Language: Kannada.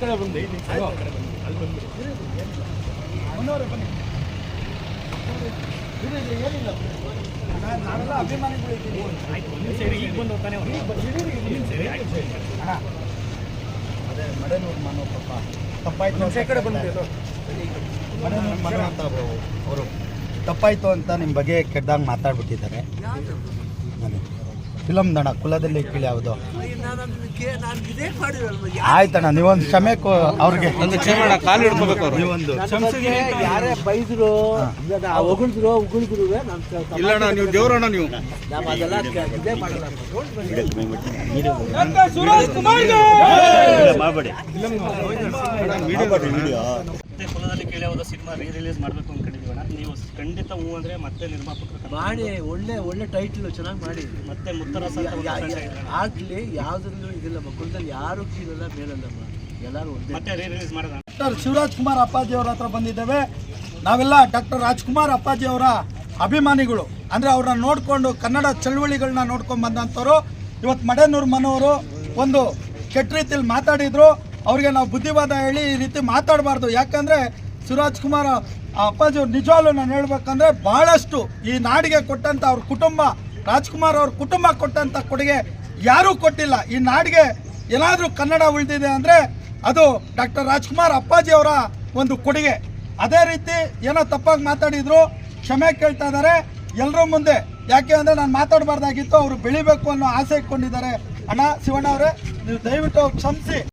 ಕಡೆ ಬಂದು ಮುನ್ನೂರು ಬನ್ನಿ ಈಗ ಬಂದು ಅದೇ ಮಡನೂರು ಮನೋ ಪಾಪ. ತಪ್ಪಾಯ್ತು ಮಡೆನೂರು ಮನೋ ಅಂತ ಅವರು. ತಪ್ಪಾಯಿತು ಅಂತ ನಿಮ್ಮ ಬಗ್ಗೆ ಕೆಟ್ಟದಾಗ ಮಾತಾಡ್ಬಿಟ್ಟಿದ್ದಾರೆ. ಫಿಲಮ್ ದಣ ಕುಲದಲ್ಲಿ ಕೀಳಿ ಯಾವುದು? ಆಯ್ತಣ್ಣ ನೀವೊಂದು ಕ್ಷಮೆ ಕೋ ಅವ್ರಿಗೆ. ಕಾಲು ಹಿಡ್ಕೋಬೇಕು ನೀವೊಂದು. ಯಾರೇ ಬೈದ್ರು ಹೊಗಳಿದ್ರು ಉಗುಳಿದ್ರು ಇಲ್ಲಣ್ಣ ನೀವು ದೇವರಣ್ಣ ನೀವು. ನಾವು ಅದೆಲ್ಲ ಇದೇ ಮಾಡಲ್ಲ ಕೇಳಿ ಯಾವುದೋ ಸಿನಿಮಾ ರೀ ರಿಲೀಸ್ ಮಾಡಬೇಕು ಅನ್ಕೊಂಡಿದ್ದೀವಣ್ಣ ನೀವು ಖಂಡಿತ ಹೂ ಅಂದ್ರೆ ಮತ್ತೆ ನಿರ್ಮಾಪಕರು ಮಾಡಿ ಒಳ್ಳೆ ಒಳ್ಳೆ ಟೈಟ್ಲು ಚೆನ್ನಾಗಿ ಮಾಡಿ. ಮತ್ತೆ ಮುತ್ತರಸ ಆಗಲಿ ಯಾವುದ್ರಲ್ಲೂ ಇದಿಲ್ಲ ಮಕ್ಕಳದಲ್ಲಿ ಯಾರು ಕೀಳಲ್ಲ ಮೇಲಲ್ಲಮ್ಮ. ಎಲ್ಲರೂ ಒಂದೇ. ಮತ್ತೆ ರೀ ರಿಲೀಸ್ ಮಾಡೋಣ. ಡಾಕ್ಟರ್ ಶಿವರಾಜ್ ಕುಮಾರ್ ಅಪ್ಪಾಜಿ ಅವ್ರ ಹತ್ರ ಬಂದಿದ್ದೇವೆ. ನಾವೆಲ್ಲ ಡಾಕ್ಟರ್ ರಾಜ್ಕುಮಾರ್ ಅಪ್ಪಾಜಿ ಅವರ ಅಭಿಮಾನಿಗಳು. ಅಂದರೆ ಅವ್ರನ್ನ ನೋಡಿಕೊಂಡು ಕನ್ನಡ ಚಳುವಳಿಗಳನ್ನ ನೋಡ್ಕೊಂಡು ಬಂದಂಥವ್ರು ಇವತ್ತು ಮಡೇನೂರು ಮನೋರು ಒಂದು ಕೆಟ್ಟ ರೀತಿಯಲ್ಲಿ ಮಾತಾಡಿದ್ರು. ಅವ್ರಿಗೆ ನಾವು ಬುದ್ಧಿವಾದ ಹೇಳಿ ಈ ರೀತಿ ಮಾತಾಡಬಾರ್ದು. ಯಾಕಂದರೆ ಶಿವರಾಜ್ ಕುಮಾರ್ ಅಪ್ಪಾಜಿ ಅವ್ರು ನಿಜವಾಗ್ಲೂ ನಾನು ಹೇಳ್ಬೇಕಂದ್ರೆ ಬಹಳಷ್ಟು ಈ ನಾಡಿಗೆ ಕೊಟ್ಟಂಥ ಅವ್ರ ಕುಟುಂಬ, ರಾಜ್ಕುಮಾರ್ ಅವ್ರ ಕುಟುಂಬ ಕೊಟ್ಟಂಥ ಕೊಡುಗೆ ಯಾರೂ ಕೊಟ್ಟಿಲ್ಲ. ಈ ನಾಡಿಗೆ ಏನಾದರೂ ಕನ್ನಡ ಉಳಿದಿದೆ ಅಂದರೆ ಅದು ಡಾಕ್ಟರ್ ರಾಜ್ಕುಮಾರ್ ಅಪ್ಪಾಜಿ ಅವರ ಒಂದು ಕೊಡುಗೆ. ಅದೇ ರೀತಿ ಏನೋ ತಪ್ಪಾಗಿ ಮಾತಾಡಿದ್ರು, ಕ್ಷಮೆ ಕೇಳ್ತಾ ಇದ್ದಾರೆ. ಎಲ್ಲರೂ ಮುಂದೆ, ಯಾಕೆ ಅಂದರೆ ನಾನು ಮಾತಾಡಬಾರ್ದಾಗಿತ್ತು, ಅವರು ಬೆಳಿಬೇಕು ಅನ್ನೋ ಆಸೆ ಇಟ್ಕೊಂಡಿದ್ದಾರೆ. ಅಣ್ಣ, ಶಿವಣ್ಣ ಅವರೇ, ನೀವು ದಯವಿಟ್ಟು ಅವ್ರು ಕ್ಷಮಿಸಿ.